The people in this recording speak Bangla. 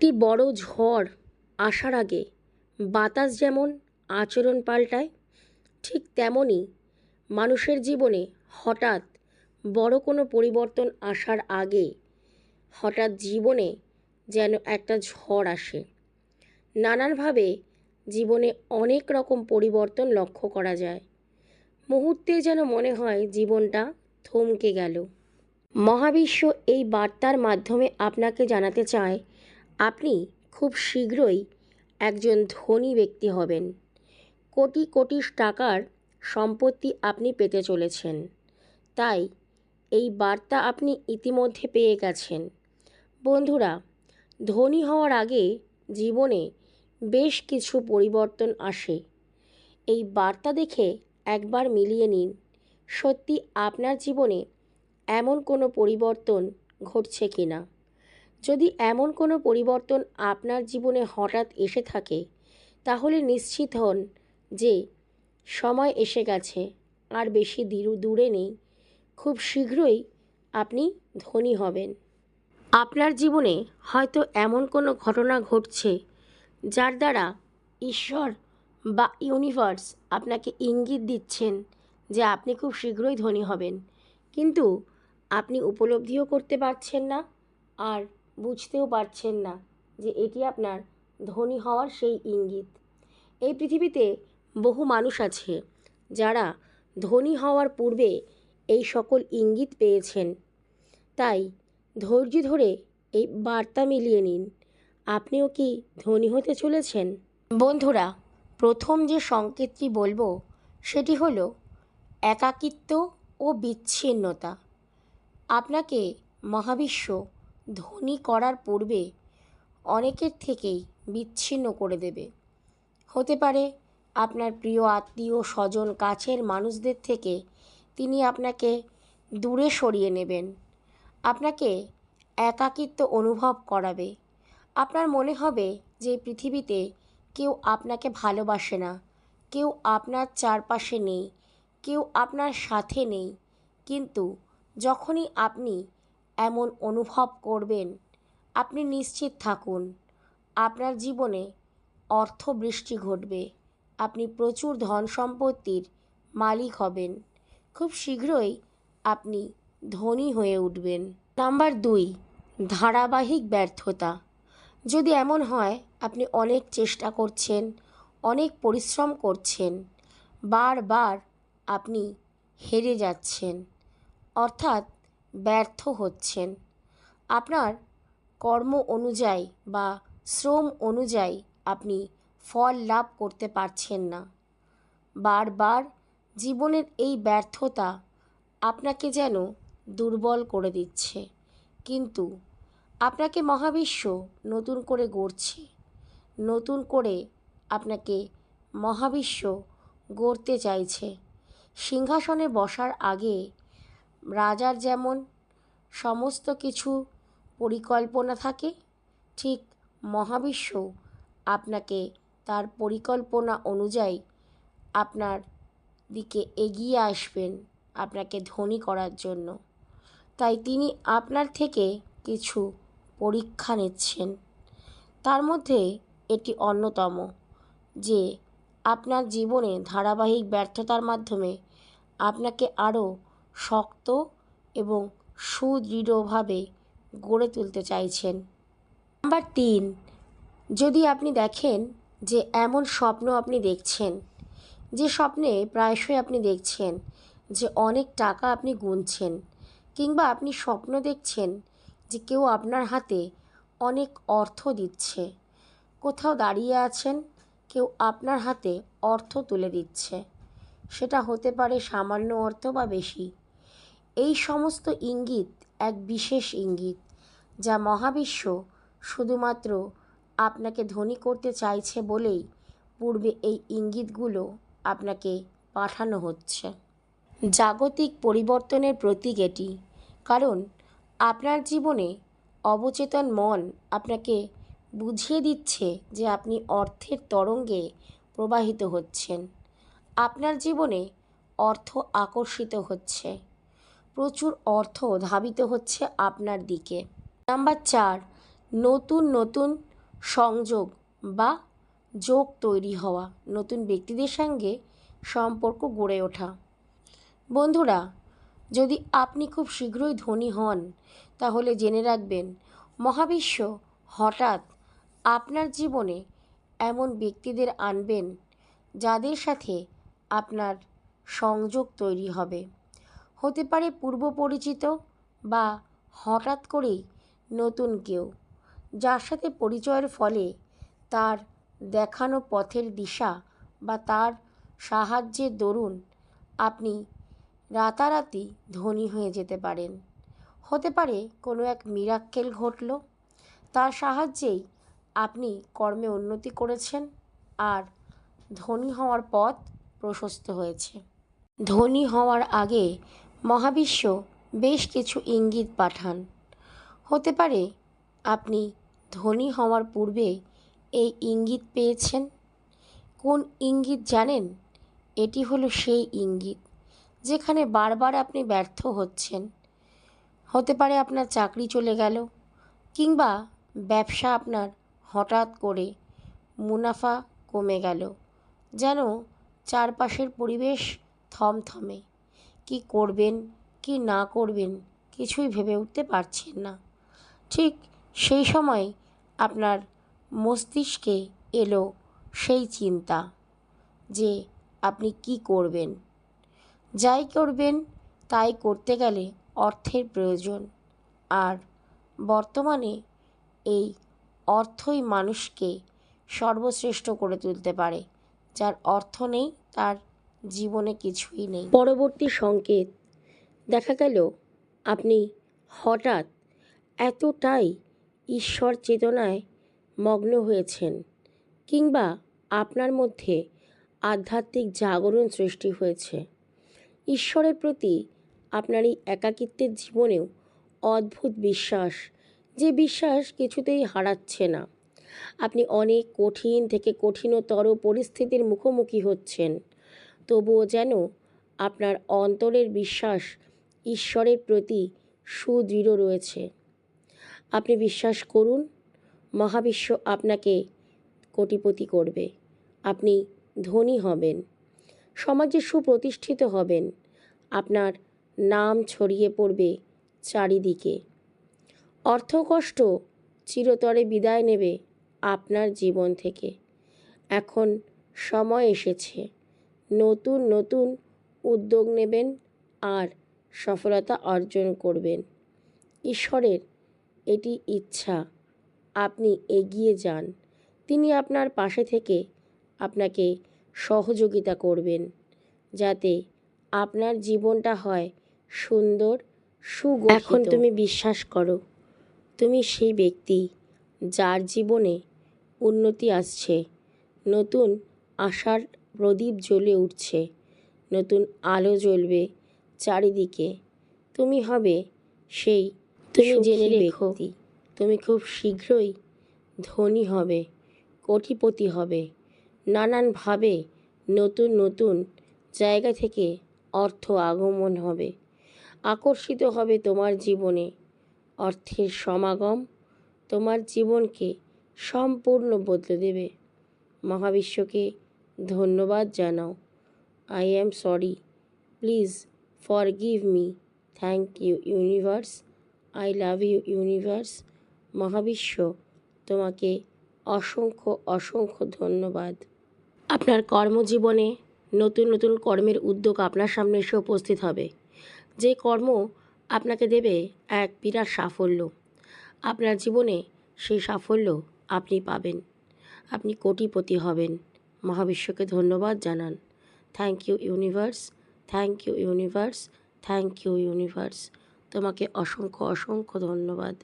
একটি বড় ঝড় আসার আগে বাতাস যেমন আচরণ পাল্টায়, ঠিক তেমনই মানুষের জীবনে হঠাৎ বড় কোনো পরিবর্তন আসার আগে হঠাৎ জীবনে যেন একটা ঝড় আসে। নানানভাবে জীবনে অনেক রকম পরিবর্তন লক্ষ্য করা যায়। মুহূর্তে যেন মনে হয় জীবনটা থমকে গেল। মহাবিশ্ব এই বার্তার মাধ্যমে আপনাকে জানাতে চায় আপনি খুব শীঘ্রই একজন ধনী ব্যক্তি হবেন। কোটি কোটি টাকার সম্পত্তি আপনি পেতে চলেছেন। তাই এই বার্তা আপনি ইতিমধ্যে পেয়ে গেছেন। বন্ধুরা, ধনী হওয়ার আগে জীবনে বেশ কিছু পরিবর্তন আসে। এই বার্তা দেখে একবার মিলিয়ে নিন, সত্যি আপনার জীবনে এমন কোনো পরিবর্তন ঘটছে কি না যদি এমন কোনো পরিবর্তন আপনার জীবনে হঠাৎ এসে থাকে, তাহলে নিশ্চিত হন যে সময় এসে গেছে, আর বেশি দূরে নেই। খুব শীঘ্রই আপনি ধনী হবেন। আপনার জীবনে হয়তো এমন কোনো ঘটনা ঘটছে, যার দ্বারা ঈশ্বর বা ইউনিভার্স আপনাকে ইঙ্গিত দিচ্ছেন যে আপনি খুব শীঘ্রই ধনী হবেন। কিন্তু আপনি উপলব্ধিও করতে পারছেন না, আর বুঝতেও পারছেন না যে এটি আপনার ধনী হওয়ার সেই ইঙ্গিত। এই পৃথিবীতে বহু মানুষ আছে যারা ধনী হওয়ার পূর্বে এই সকল ইঙ্গিত পেয়েছেন। তাই ধৈর্য ধরে এই বার্তা মিলিয়ে নিন। আপনিও কি ধনী হতে চলেছেন? বন্ধুরা, প্রথম যে সংকেতটি বলব সেটি হলো একাকিত্ব ও বিচ্ছিন্নতা। আপনাকে মহাবিশ্ব ধনী করার পূর্বে অনেকের থেকেই বিচ্ছিন্ন করে দেবে। হতে পারে আপনার প্রিয় আত্মীয় স্বজন কাছের মানুষদের থেকে তিনি আপনাকে দূরে সরিয়ে নেবেন। আপনাকে একাকিত্ব অনুভব করাবে। আপনার মনে হবে যে পৃথিবীতে কেউ আপনাকে ভালোবাসে না, কেউ আপনার চারপাশে নেই, কেউ আপনার সাথে নেই। কিন্তু যখনই আপনি এমন অনুভব করবেন। আপনি নিশ্চিত থাকুন, আপনার জীবনে অর্থবৃষ্টি ঘটবে। আপনি প্রচুর ধন সম্পত্তির মালিক হবেন। খুব শীঘ্রই আপনি ধনী হয়ে উঠবেন। নাম্বার দুই, ধারাবাহিক ব্যর্থতা। যদি এমন হয়, আপনি অনেক চেষ্টা করছেন, অনেক পরিশ্রম করছেন, বারবার আপনি হেরে যাচ্ছেন। অর্থাৎ ব্যর্থ হচ্ছেন। আপনার কর্ম অনুযায়ী বা শ্রম অনুযায়ী আপনি ফল লাভ করতে পারছেন না। বারবার জীবনের এই ব্যর্থতা আপনাকে যেন দুর্বল করে দিচ্ছে। কিন্তু আপনাকে মহাবিশ্ব নতুন করে গড়ছে। নতুন করে আপনাকে মহাবিশ্ব গড়তে চাইছে। সিংহাসনে বসার আগে রাজার যেমন সমস্ত কিছু পরিকল্পনা থাকে, ঠিক মহাবিশ্ব আপনাকে তার পরিকল্পনা অনুযায়ী আপনার দিকে এগিয়ে আসবেন আপনাকে ধনী করার জন্য। তাই তিনি আপনার থেকে কিছু পরীক্ষা নিচ্ছেন। তার মধ্যে এটি অন্যতম, যে আপনার জীবনে ধারাবাহিক ব্যর্থতার মাধ্যমে আপনাকে আরও শক্ত এবং সুদৃঢ়ভাবে গড়ে তুলতে চাইছেন। নাম্বার তিন, যদি আপনি দেখেন যে এমন স্বপ্ন আপনি দেখছেন, যে স্বপ্নে প্রায়শই আপনি দেখছেন যে অনেক টাকা আপনি গুনছেন কিংবা আপনি স্বপ্ন দেখছেন যে কেউ আপনার হাতে অনেক অর্থ দিচ্ছে, কোথাও দাঁড়িয়ে আছেন, কেউ আপনার হাতে অর্থ তুলে দিচ্ছে, সেটা হতে পারে সামান্য অর্থ বা বেশি। এই সমস্ত ইঙ্গিত এক বিশেষ ইঙ্গিত, যা মহাবিশ্ব শুধুমাত্র আপনাকে ধনী করতে চাইছে বলেই পূর্বে এই ইঙ্গিতগুলো আপনাকে পাঠানো হচ্ছে। জাগতিক পরিবর্তনের প্রতীক এটি, কারণ আপনার জীবনে অবচেতন মন আপনাকে বুঝিয়ে দিচ্ছে যে আপনি অর্থের তরঙ্গে প্রবাহিত হচ্ছেন। আপনার জীবনে অর্থ আকর্ষিত হচ্ছে। প্রচুর অর্থ ধাবিত হচ্ছে আপনার দিকে। নাম্বার চার, নতুন নতুন সংযোগ বা যোগ তৈরি হওয়া, নতুন ব্যক্তিদের সঙ্গে সম্পর্ক গড়ে ওঠা। বন্ধুরা, যদি আপনি খুব শীঘ্রই ধনী হন, তাহলে জেনে রাখবেন, মহাবিশ্ব হঠাৎ আপনার জীবনে এমন ব্যক্তিদের আনবেন, যাদের সাথে আপনার সংযোগ তৈরি হবে। হতে পারে পূর্ব পরিচিত বা হঠাৎ করেই নতুন কেউ, যার সাথে পরিচয়ের ফলে তার দেখানো পথের দিশা বা তার সাহায্যের দরুন আপনি রাতারাতি ধনী হয়ে যেতে পারেন। হতে পারে কোনো এক মিরাক্কেল ঘটল, তার সাহায্যেই আপনি কর্মে উন্নতি করেছেন আর ধনী হওয়ার পথ প্রশস্ত হয়েছে। ধনী হওয়ার আগে মহাবিশ্ব বেশ কিছু ইঙ্গিত পাঠান। হতে পারে আপনি ধনী হওয়ার পূর্বে এই ইঙ্গিত পেয়েছেন। কোন ইঙ্গিত জানেন? এটি হলো সেই ইঙ্গিত যেখানে বারবার আপনি ব্যর্থ হচ্ছেন। হতে পারে আপনার চাকরি চলে গেল কিংবা ব্যবসা আপনার হঠাৎ করে মুনাফা কমে গেল যেন চারপাশের পরিবেশ থমথমে। কি করবেন, কি না করবেন কিছুই ভেবে উঠতে পারছেন না। ঠিক সেই সময় আপনার মস্তিষ্কে এলো সেই চিন্তা যে আপনি কি করবেন। যাই করবেন, তাই করতে গেলে অর্থের প্রয়োজন। আর বর্তমানে এই অর্থই মানুষকে সর্বশ্রেষ্ঠ করে তুলতে পারে। যার অর্থ নেই, তার জীবনে কিছুই নেই। পরবর্তী সংকেত। দেখা গেল, আপনি হঠাৎ এতটাই ঈশ্বর চেতনায় মগ্ন হয়েছেন কিংবা আপনার মধ্যে আধ্যাত্মিক জাগরণ সৃষ্টি হয়েছে। ঈশ্বরের প্রতি আপনার এই একাকিত্বের জীবনেও অদ্ভুত বিশ্বাস, যে বিশ্বাস কিছুতেই হারাচ্ছে না। আপনি অনেক কঠিন থেকে কঠিনতর পরিস্থিতির মুখোমুখি হচ্ছেন। তবুও যেন আপনার অন্তরের বিশ্বাস ঈশ্বরের প্রতি সুদৃঢ় রয়েছে। আপনি বিশ্বাস করুন, মহাবিশ্ব আপনাকে কোটিপতি করবে। আপনি ধনী হবেন, সমাজে সুপ্রতিষ্ঠিত হবেন, আপনার নাম ছড়িয়ে পড়বে চারিদিকে। অর্থকষ্ট চিরতরে বিদায় নেবে আপনার জীবন থেকে। এখন সময় এসেছে। নতুন নতুন উদ্যোগ নেবেন আর সফলতা অর্জন করবেন। ঈশ্বরের এটি ইচ্ছা। আপনি এগিয়ে যান। তিনি আপনার পাশে থেকে আপনাকে সহযোগিতা করবেন যাতে আপনার জীবনটা হয় সুন্দর, সুগঠিত। এখন তুমি বিশ্বাস করো, তুমি সেই ব্যক্তি যার জীবনে উন্নতি আসছে, নতুন আশার প্রদীপ জ্বলে উঠছে। নতুন আলো জ্বলবে চারিদিকে। তুমি হবে সেই তুমি জেনে রেখো। তুমি খুব শীঘ্রই ধনী হবে কোটিপতি হবে। নানানভাবে নতুন নতুন জায়গা থেকে অর্থ আগমন হবে। আকর্ষিত হবে তোমার জীবনে অর্থের সমাগম। তোমার জীবনকে সম্পূর্ণ বদলে দেবে। মহাবিশ্বকে ধন্যবাদ জানাও। I am sorry please forgive me thank you universe I love you universe মহাবিশ্ব, তোমাকে অসংখ্য অসংখ্য ধন্যবাদ। আপনার কর্মজীবনে নতুন নতুন কর্মের উদ্যোগ আপনার সামনে এসে উপস্থিত হবে। যে কর্ম আপনাকে দেবে এক বিরাট সাফল্য। আপনার জীবনে সেই সাফল্য আপনি পাবেন। আপনি কোটিপতি হবেন। মহাবিশ্বকে ধন্যবাদ জানান। Thank you universe thank you universe thank you universe তোমাকে অসংখ্য অসংখ্য ধন্যবাদ।